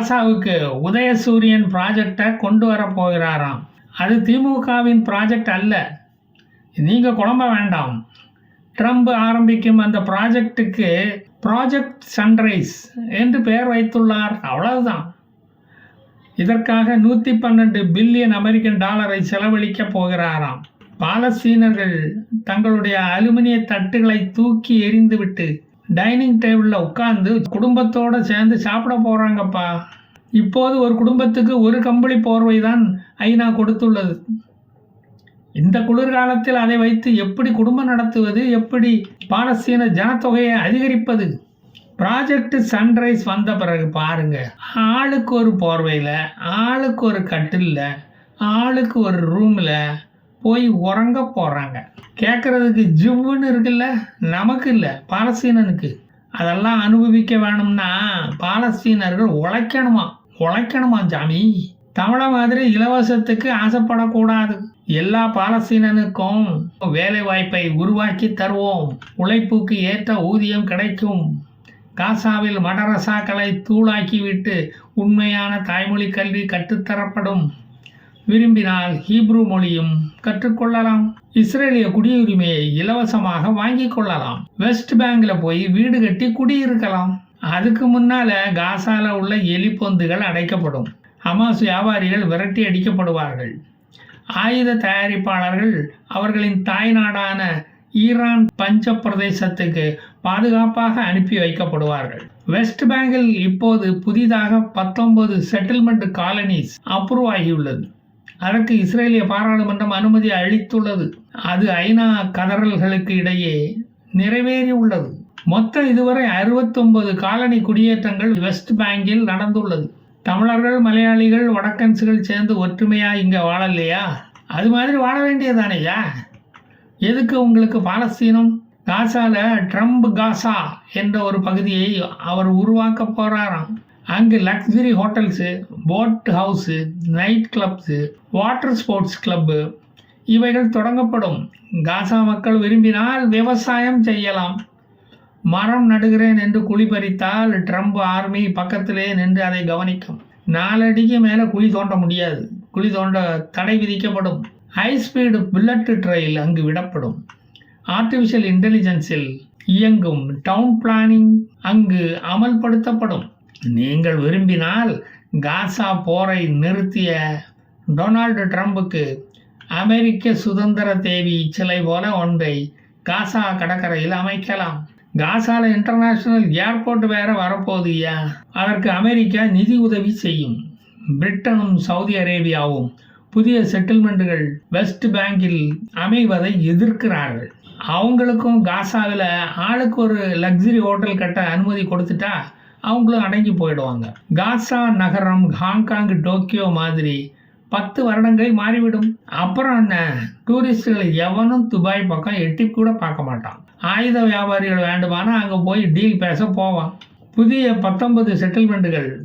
ராசாவுக்கு உதயசூரியன் ப்ராஜெக்டை கொண்டு வர போகிறாராம். அது திமுகவின் ப்ராஜெக்ட் அல்ல. நீங்கள் குழம்ப வேண்டாம். ட்ரம்ப் ஆரம்பிக்கும் அந்த ப்ராஜெக்ட்டுக்கு ப்ராஜெக்ட் சன்ரைஸ் என்று பெயர் வைத்துள்ளார். அவ்வளவுதான். இதற்காக நூற்றி பன்னெண்டு பில்லியன் அமெரிக்கன் டாலரை செலவழிக்க போகிறாராம். பாலஸ்தீனர்கள் தங்களுடைய அலுமினிய தட்டுகளை தூக்கி எறிந்துவிட்டு டைனிங் டேபிளில் உட்காந்து குடும்பத்தோடு சேர்ந்து சாப்பிட போகிறாங்கப்பா இப்போது ஒரு குடும்பத்துக்கு ஒரு கம்பளி போர்வை தான் ஐநா கொடுத்துள்ளது. இந்த குளிர்காலத்தில் அதை வைத்து எப்படி குடும்பம் நடத்துவது எப்படி பாலஸ்தீன ஜனத்தொகையை அதிகரிப்பது? ப்ராஜெக்ட் சன்ரைஸ் வந்த பிறகு பாருங்க. ஆளுக்கு ஒரு போர்வையில் ஆளுக்கு ஒரு கட்டிலில் ஆளுக்கு ஒரு ரூமில் போய் உறங்க போகிறாங்க கேட்குறதுக்கு ஜிவ்வுன்னு இருக்குல்ல? நமக்கு இல்லை பாலஸ்தீனனுக்கு. அதெல்லாம் அனுபவிக்க வேணும்னா பாலஸ்தீனர்கள் உழைக்கணுமா? உழைக்கணுமா ஜாமி? தமிழ மாதிரி இலவசத்துக்கு ஆசைப்படக்கூடாது. எல்லா பாலஸ்தீனனுக்கும் வேலை வாய்ப்பை உருவாக்கி தருவோம். உழைப்புக்கு ஏற்ற ஊதியம் கிடைக்கும். காசாவில் மடரசாக்களை தூளாக்கிவிட்டு உண்மையான தாய்மொழி கல்வி கற்றுத்தரப்படும். விரும்பினால் ஹீப்ரு மொழியும் கற்றுக்கொள்ளலாம். இஸ்ரேலிய குடியுரிமையை இலவசமாக வாங்கிக் கொள்ளலாம். வெஸ்ட் பேங்க்ல போய் வீடு கட்டி குடியிருக்கலாம். அதுக்கு முன்னால காசால உள்ள எலிப்பொந்துகள் அடைக்கப்படும். ஹமாஸ் வியாபாரிகள் விரட்டி அடிக்கப்படுவார்கள். ஆயுத தயாரிப்பாளர்கள் அவர்களின் தாய்நாடான ஈரான் பஞ்ச பிரதேசத்துக்கு பாதுகாப்பாக அனுப்பி வைக்கப்படுவார்கள். வெஸ்ட் பேங்கில் இப்போது புதிதாக பத்தொன்பது செட்டில்மெண்ட் காலனிஸ் அப்ரூவ் ஆகியுள்ளது. அதற்கு இஸ்ரேலிய பாராளுமன்றம் அனுமதி அளித்துள்ளது. அது ஐநா கதறல்களுக்கு இடையே நிறைவேறி உள்ளது மொத்தம் இதுவரை அறுபத்தொன்பது காலனி குடியேற்றங்கள் வெஸ்ட் பேங்கில் நடந்துள்ளது. தமிழர்கள் மலையாளிகள் வடக்கன்ஸுகள் சேர்ந்து ஒற்றுமையா இங்கே வாழலையா? அது மாதிரி வாழ வேண்டியதானேயா எதுக்கு உங்களுக்கு பாலஸ்தீனம்? காசால ட்ரம்ப் காசா என்ற ஒரு பகுதியை அவர் உருவாக்க போகிறாராம் அங்கு luxury hotels boat house night clubs water sports club இவைகள் தொடங்கப்படும். காசா மக்கள் விரும்பினால் விவசாயம் செய்யலாம். மரம் நடுகிறேன் என்று குழி பறித்தால் ட்ரம்ப் ஆர்மி பக்கத்திலே நின்று அதை கவனிக்கும். நாலடிக்கு மேலே குழி தோண்ட முடியாது. குழி தோண்ட தடை விதிக்கப்படும். ஹை ஸ்பீடு புல்லட் ட்ரெயில் அங்கு விடப்படும். ஆர்டிஃபிஷியல் இன்டெலிஜென்ஸில் இயங்கும் டவுன் பிளானிங் அங்கு அமல்படுத்தப்படும். நீங்கள் விரும்பினால் காசா போரை நிறுத்திய டொனால்டு ட்ரம்புக்கு அமெரிக்க சுதந்திர தேவி சிலை போல ஒன்றை காசா கடற்கரையில் அமைக்கலாம். காசால இன்டர்நேஷனல் ஏர்போர்ட் வேற வரப்போகுது ஐயா. அதற்கு அமெரிக்கா நிதி உதவி செய்யும். பிரிட்டனும் சவுதி அரேபியாவும் புதிய செட்டில்மெண்ட்டுகள் வெஸ்ட் பேங்கில் அமைவதை எதிர்க்கிறார்கள். அவங்களுக்கும் காசாவில் ஆளுக்கு ஒரு லக்ஸரி ஹோட்டல் கட்ட அனுமதி கொடுத்துட்டா அவங்களும் அடங்கி போயிடுவாங்க. காசா நகரம் ஹாங்காங் டோக்கியோ மாதிரி பத்து வருடங்களில் மாறிவிடும். அப்புறம் என்ன? டூரிஸ்டுகள் எவனும் துபாய் பக்கம் எட்டி கூட பார்க்க மாட்டான். ஆயுத வியாபாரிகள் வேண்டுமானா அங்கே போய் டீல் பேச போவான். புதிய பத்தொன்பது செட்டில்மெண்ட்டுகள்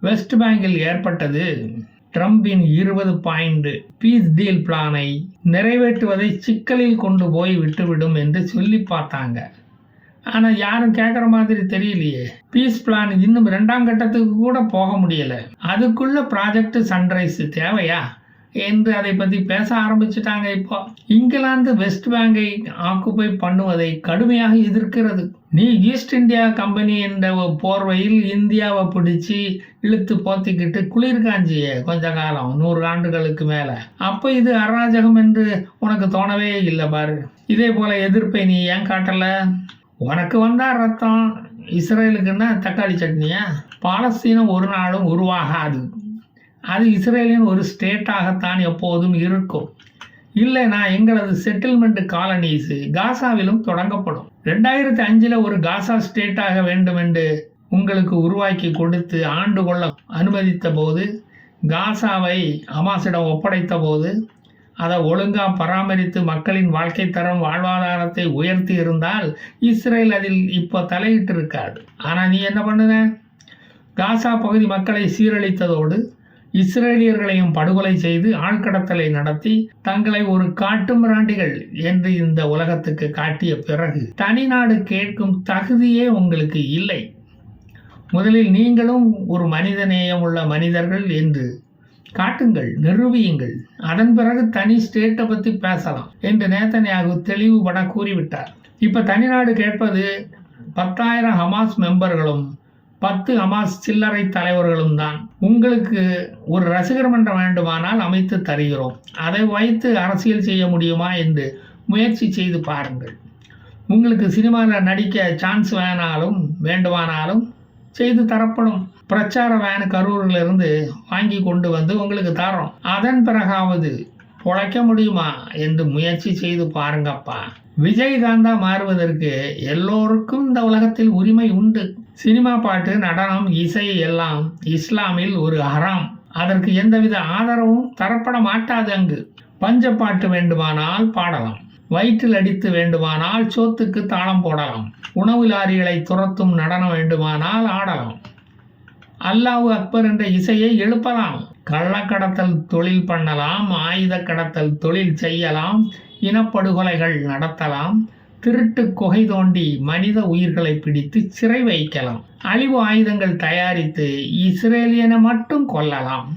வெஸ்ட் பேங்கில் ஏற்பட்டது. ட்ரம்பின் இருபது பாயிண்ட் பீஸ் டீல் பிளானை நிறைவேற்றுவதை சிக்கலில் கொண்டு போய் விட்டுவிடும் என்று சொல்லி பார்த்தாங்க. ஆனால் யாரும் கேட்குற மாதிரி தெரியலையே. பீஸ் பிளான் இன்னும் ரெண்டாம் கட்டத்துக்கு கூட போக முடியலை. அதுக்குள்ள ப்ராஜெக்ட் சன்ரைஸ் தேவையா? என்று அதை பற்றி பேச ஆரம்பிச்சிட்டாங்க இப்போ. இங்கிலாந்து வெஸ்ட் பேங்கை ஆக்குப்பை பண்ணுவதை கடுமையாக எதிர்க்கிறது. நீ ஈஸ்ட் இந்தியா கம்பெனி என்ற போர்வையில் இந்தியாவை பிடிச்சி இழுத்து போத்திக்கிட்டு குளிர் காஞ்சியே கொஞ்ச காலம் நூறு ஆண்டுகளுக்கு மேலே. அப்போ இது அராஜகம் என்று உனக்கு தோணவே இல்லை பாரு. இதே போல எதிர்ப்பை நீ ஏன் காட்டலை? உனக்கு வந்தா ரத்தம் இஸ்ரேலுக்குன்னா தக்காளி சட்னியா? பாலஸ்தீனம் ஒரு நாளும் உருவாகாது. அது இஸ்ரேலின் ஒரு ஸ்டேட்டாகத்தான் எப்போதும் இருக்கும். இல்லைனா எங்களது செட்டில்மெண்ட் காலனிஸு காசாவிலும் தொடங்கப்படும். ரெண்டாயிரத்தி அஞ்சில் ஒரு காசா ஸ்டேட்டாக வேண்டும் என்று உங்களுக்கு உருவாக்கி கொடுத்து ஆண்டு கொள்ள அனுமதித்த போது காசாவை அமாசிடம் ஒப்படைத்த போது அதை ஒழுங்காக பராமரித்து மக்களின் வாழ்க்கை தரம் வாழ்வாதாரத்தை உயர்த்தி இருந்தால் இஸ்ரேல் அதில் இப்போ தலையிட்டு இருக்காது ஆனால் நீ என்ன பண்ணுன? காசா பகுதி மக்களை சீரழித்ததோடு இஸ்ரேலியர்களையும் படுகொலை செய்து ஆழ்கடத்தலை நடத்தி தங்களை ஒரு காட்டு மிராண்டிகள் என்று இந்த உலகத்துக்கு காட்டிய பிறகு தனிநாடு கேட்கும் தகுதியே உங்களுக்கு இல்லை. முதலில் நீங்களும் ஒரு மனிதநேயம் உள்ள மனிதர்கள் என்று காட்டுங்கள் நிரூபியுங்கள். அதன் பிறகு தனி ஸ்டேட்டை பற்றி பேசலாம் என்று நேத்தன்யாகு தெளிவுபட கூறிவிட்டார். இப்போ தனிநாடு கேட்பது பத்தாயிரம் ஹமாஸ் மெம்பர்களும் பத்து ஹமாஸ் சில்லறை தலைவர்களும் தான். உங்களுக்கு ஒரு ரசிகர் மன்றம் வேண்டுமானால் அமைத்து தருகிறோம். அதை வைத்து அரசியல் செய்ய முடியுமா என்று முயற்சி செய்து பாருங்கள். உங்களுக்கு சினிமாவில் நடிக்க சான்ஸ் வேணாலும் வேண்டுமானாலும் செய்து தரப்படும். பிரச்சார வேன் கரூரில் இருந்து வாங்கி கொண்டு வந்து உங்களுக்கு தரோம். அதன் பிறகாவது பொழைக்க முடியுமா என்று முயற்சி செய்து பாருங்கப்பா. விஜயகாந்தா மாறுவதற்கு எல்லோருக்கும் இந்த உலகத்தில் உரிமை உண்டு. சினிமா பாட்டு நடனம் இசை எல்லாம் இஸ்லாமில் ஒரு ஹராம் அதற்கு எந்தவித ஆதரவும் தரப்பட மாட்டாது அங்கு. பஞ்ச பாட்டு வேண்டுமானால் பாடலாம். வயிற்றில் அடித்து வேண்டுமானால் சோத்துக்கு தாளம் போடலாம். உணவு லாரிகளை துரத்தும் நடனம் வேண்டுமானால் ஆடலாம். அல்லாஹ் அக்பர் என்ற இசையை எழுப்பலாம். கள்ளக்கடத்தல் தொழில் பண்ணலாம் ஆயுத கடத்தல் தொழில் செய்யலாம் இனப்படுகொலைகள் நடத்தலாம் திருட்டு குகை தோண்டி மனித உயிர்களை பிடித்து சிறை வைக்கலாம். அழிவு ஆயுதங்கள் தயாரித்து இஸ்ரேலியனை மட்டும் கொல்லலாம்.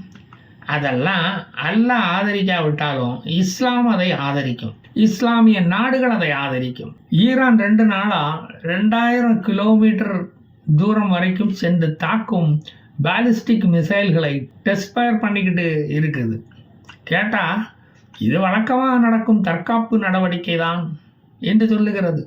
அதெல்லாம் அல்லாஹ் ஆதரிக்காவிட்டாலும் இஸ்லாம் அதை ஆதரிக்கும். இஸ்லாமிய நாடுகள் அதை ஆதரிக்கும். ஈரான் ரெண்டு நாளாக ரெண்டாயிரம் கிலோமீட்டர் தூரம் வரைக்கும் சென்று தாக்கும் பேலிஸ்டிக் மிசைல்களை டெஸ்ட் ஃபயர் பண்ணிக்கிட்டு இருக்குது. கேட்டால் இது வழக்கமாக நடக்கும் தற்காப்பு நடவடிக்கை தான் என்று சொல்லுகிறது.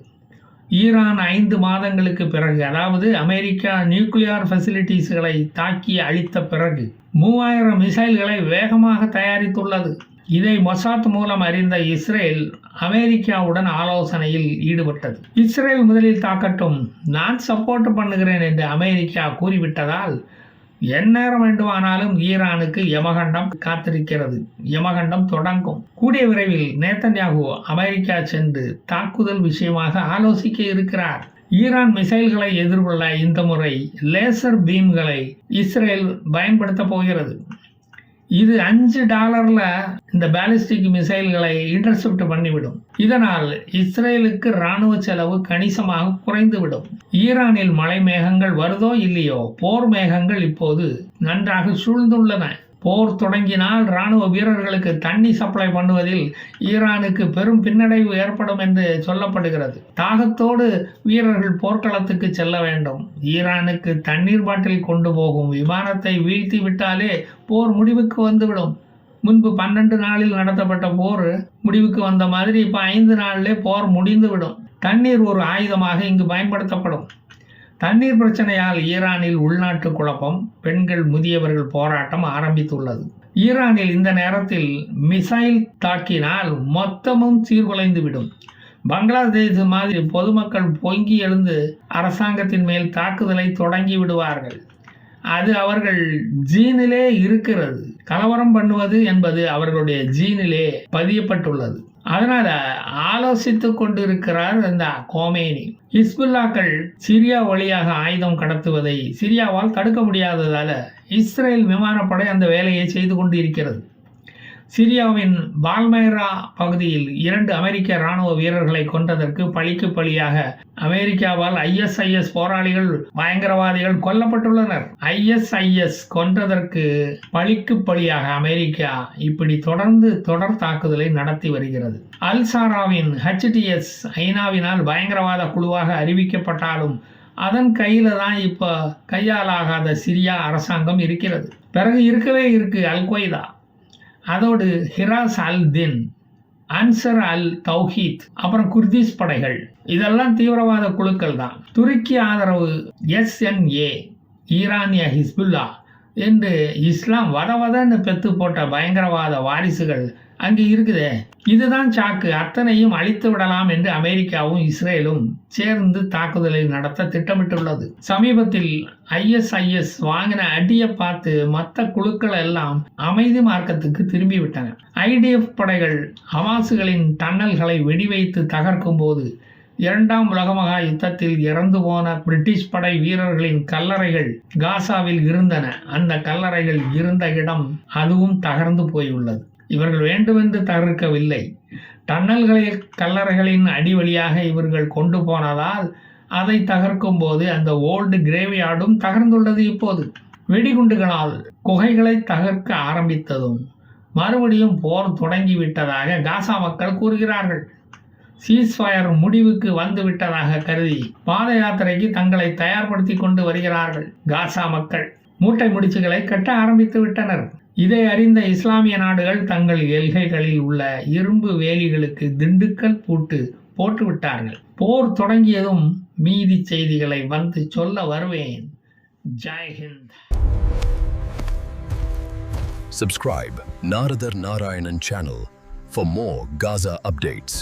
ஈரான் ஐந்து மாதங்களுக்கு பிறகு அதாவது அமெரிக்கா நியூக்ளியார் ஃபெசிலிட்டிஸ்களை தாக்கி அழித்த பிறகு மூவாயிரம் மிசைல்களை வேகமாக தயாரித்துள்ளது. இதை மொசாத் மூலம் அறிந்த இஸ்ரேல் அமெரிக்காவுடன் ஆலோசனையில் ஈடுபட்டது. இஸ்ரேல் முதலில் தாக்கட்டும் நான் சப்போர்ட் பண்ணுகிறேன் என்று அமெரிக்கா கூறிவிட்டதால் எந்நேரம் வேண்டுமானாலும் ஈரானுக்கு யமகண்டம் காத்திருக்கிறது. யமகண்டம் தொடங்கும். கூடிய விரைவில் நேத்தன்யாகு அமெரிக்கா சென்று தாக்குதல் விஷயமாக ஆலோசிக்க இருக்கிறார். ஈரான் மிசைல்களை எதிர்கொள்ள இந்த முறை லேசர் பீம்களை இஸ்ரேல் பயன்படுத்த போகிறது. இது அஞ்சு டாலர்ல இந்த பேலிஸ்டிக் மிசைல்களை இன்டர்செப்ட் பண்ணிவிடும். இதனால் இஸ்ரேலுக்கு இராணுவ செலவு கணிசமாக குறைந்துவிடும். ஈரானில் மழை மேகங்கள் வருதோ இல்லையோ போர் மேகங்கள் இப்போது நன்றாக சூழ்ந்துள்ளன. போர் தொடங்கினால் இராணுவ வீரர்களுக்கு தண்ணி சப்ளை பண்ணுவதில் ஈரானுக்கு பெரும் பின்னடைவு ஏற்படும் என்று சொல்லப்படுகிறது. தாகத்தோடு வீரர்கள் போர்க்களத்துக்கு செல்ல வேண்டும். ஈரானுக்கு தண்ணீர் பாட்டில் கொண்டு போகும் விமானத்தை வீழ்த்தி விட்டாலே போர் முடிவுக்கு வந்துவிடும். முன்பு பன்னெண்டு நாளில் நடத்தப்பட்ட போர் முடிவுக்கு வந்த மாதிரி இப்போ ஐந்து நாளிலே போர் முடிந்துவிடும். தண்ணீர் ஒரு ஆயுதமாக இங்கு பயன்படுத்தப்படும். தண்ணீர் பிரச்சனையால் ஈரானில் உள்நாட்டு குழப்பம் பெண்கள் முதியவர்கள் போராட்டம் ஆரம்பித்துள்ளது. ஈரானில் இந்த நேரத்தில் மிசைல் தாக்கினால் மொத்தமும் சீர்குலைந்துவிடும். பங்களாதேஷ் மாதிரி பொதுமக்கள் பொங்கி எழுந்து அரசாங்கத்தின் மேல் தாக்குதலை தொடங்கி விடுவார்கள். அது அவர்கள் ஜீனிலே இருக்கிறது. கலவரம் பண்ணுவது என்பது அவர்களுடைய ஜீனிலே பதியப்பட்டுள்ளது. அதனால் ஆலோசித்து கொண்டிருக்கிறார் இந்த கோமேனி. ஹிஸ்புல்லாக்கள் சிரியா வழியாக ஆயுதம் கடத்துவதை சிரியாவால் தடுக்க முடியாததால் இஸ்ரேல் விமானப்படை அந்த வேலையை செய்து கொண்டு இருக்கிறது. சிரியாவின் பால்மைரா பகுதியில் இரண்டு அமெரிக்க இராணுவ வீரர்களை கொன்றதற்கு பழிக்கு பழியாக அமெரிக்காவால் ஐஎஸ்ஐஎஸ் போராளிகள் பயங்கரவாதிகள் கொல்லப்பட்டுள்ளனர். ஐஎஸ்ஐஎஸ் கொன்றதற்கு பழிக்கு பழியாக அமெரிக்கா இப்படி தொடர்ந்து தொடர் தாக்குதலை நடத்தி வருகிறது. அல்சாராவின் ஹெச்டிஎஸ் ஐநாவினால் பயங்கரவாத குழுவாக அறிவிக்கப்பட்டாலும் அதன் கையில தான் இப்போ கையாலாகாத சிரியா அரசாங்கம் இருக்கிறது. பிறகு இருக்கவே இருக்கு அல் கொய்தா. அதோடு Hurras al Din Ansar al Tawhid அப்புறம் குர்திஸ் படைகள். இதெல்லாம் தீவிரவாத குழுக்கள் தான். துருக்கி ஆதரவு எஸ்என்ஏ ஈரானிய ஹிஸ்புல்லா என்று இஸ்லாம் வத வதன்னு பெத்து போட்ட பயங்கரவாத வாரிசுகள் அங்கே இருக்குதே. இதுதான் சாக்கு. அத்தனையும் அழித்து விடலாம் என்று அமெரிக்காவும் இஸ்ரேலும் சேர்ந்து தாக்குதலை நடத்த திட்டமிட்டுள்ளது. சமீபத்தில் ஐஎஸ்ஐஎஸ் வாங்கின அடியை பார்த்து மற்ற குழுக்கள் எல்லாம் அமைதி மார்க்கத்துக்கு திரும்பிவிட்டன. ஐடிஎஃப் படைகள் ஹமாசுகளின் டன்னல்களை வெடிவைத்து தகர்க்கும் போது இரண்டாம் உலக மகா யுத்தத்தில் இறந்து போன பிரிட்டிஷ் படை வீரர்களின் கல்லறைகள் காசாவில் இருந்தன. அந்த கல்லறைகள் இருந்த இடம் அதுவும் தகர்ந்து போயுள்ளது. இவர்கள் வேண்டுமென்று தகர்க்கவில்லை. டன்னல்களை கல்லறைகளின் அடி வழியாக இவர்கள் கொண்டு போனதால் அதை தகர்க்கும் போது அந்த ஓல்டு கிரேவியார்டும் தகர்ந்துள்ளது இப்போது. வெடிகுண்டுகளால் குகைகளை தகர்க்க ஆரம்பித்ததும் மறுபடியும் போர் தொடங்கிவிட்டதாக காசா மக்கள் கூறுகிறார்கள். சீஸ்ஃபயர் முடிவுக்கு வந்து விட்டதாக கருதி பாத யாத்திரைக்கு தங்களை தயார்படுத்தி கொண்டு வருகிறார்கள் காசா மக்கள். மூட்டை முடிச்சுகளை கட்ட ஆரம்பித்து விட்டனர். இதை அறிந்த இஸ்லாமிய நாடுகள் தங்கள் எல்கைகளில் உள்ள இரும்பு வேலிகளுக்கு திண்டுக்கல் பூட்டு போட்டு விட்டார்கள். போர் தொடங்கியதும் மீதி செய்திகளை வந்து சொல்ல வருவேன். ஜெய்ஹிந்த் Subscribe Naradar Narayanan channel for more Gaza updates.